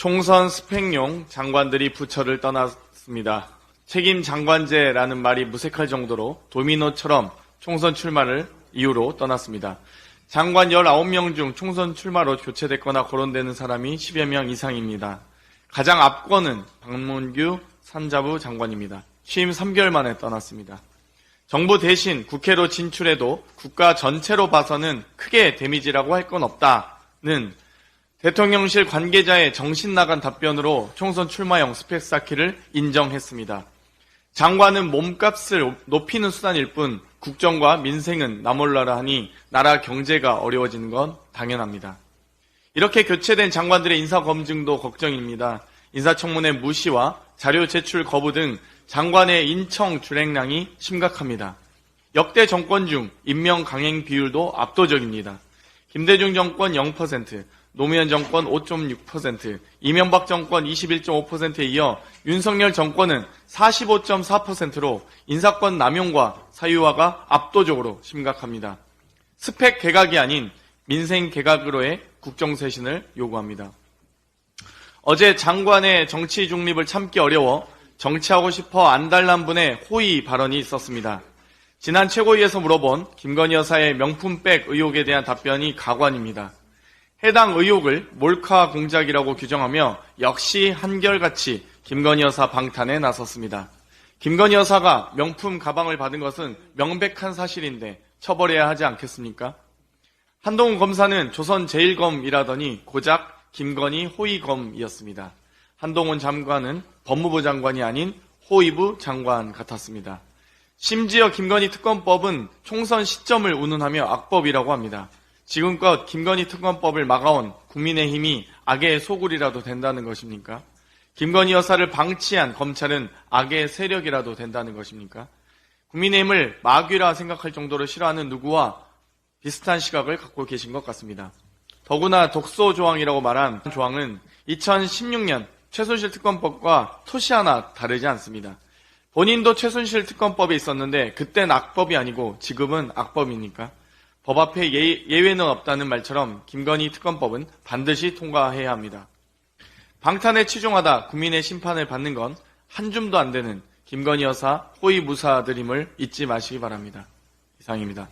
총선 스펙용 장관들이 부처를 떠났습니다. 책임 장관제라는 말이 무색할 정도로 도미노처럼 총선 출마를 이유로 떠났습니다. 장관 19명 중 총선 출마로 교체됐거나 거론되는 사람이 10여 명 이상입니다. 가장 앞권은 박문규 산자부 장관입니다. 취임 3개월 만에 떠났습니다. 정부 대신 국회로 진출해도 국가 전체로 봐서는 크게 데미지라고 할 건 없다는 대통령실 관계자의 정신 나간 답변으로 총선 출마형 스펙 쌓기를 인정했습니다. 장관은 몸값을 높이는 수단일 뿐 국정과 민생은 나몰라라 하니 나라 경제가 어려워지는 건 당연합니다. 이렇게 교체된 장관들의 인사 검증도 걱정입니다. 인사청문회 무시와 자료 제출 거부 등 장관의 인청 줄행량이 심각합니다. 역대 정권 중 임명 강행 비율도 압도적입니다. 김대중 정권 0%, 노무현 정권 5.6%, 이명박 정권 21.5%에 이어 윤석열 정권은 45.4%로 인사권 남용과 사유화가 압도적으로 심각합니다. 스펙 개각이 아닌 민생 개각으로의 국정쇄신을 요구합니다. 어제 장관의 정치 중립을 참기 어려워 정치하고 싶어 안달난 분의 호의 발언이 있었습니다. 지난 최고위에서 물어본 김건희 여사의 명품백 의혹에 대한 답변이 가관입니다. 해당 의혹을 몰카 공작이라고 규정하며 역시 한결같이 김건희 여사 방탄에 나섰습니다. 김건희 여사가 명품 가방을 받은 것은 명백한 사실인데 처벌해야 하지 않겠습니까? 한동훈 검사는 조선 제1검이라더니 고작 김건희 호위검이었습니다. 한동훈 장관은 법무부 장관이 아닌 호위부 장관 같았습니다. 심지어 김건희 특검법은 총선 시점을 운운하며 악법이라고 합니다. 지금껏 김건희 특검법을 막아온 국민의힘이 악의 소굴이라도 된다는 것입니까? 김건희 여사를 방치한 검찰은 악의 세력이라도 된다는 것입니까? 국민의힘을 마귀라 생각할 정도로 싫어하는 누구와 비슷한 시각을 갖고 계신 것 같습니다. 더구나 독소 조항이라고 말한 조항은 2016년 최순실 특검법과 토시 하나 다르지 않습니다. 본인도 최순실 특검법에 있었는데 그땐 악법이 아니고 지금은 악법입니까? 법 앞에 예, 예외는 없다는 말처럼 김건희 특검법은 반드시 통과해야 합니다. 방탄에 치중하다 국민의 심판을 받는 건 한 줌도 안 되는 김건희 여사 호위 무사들임을 잊지 마시기 바랍니다. 이상입니다.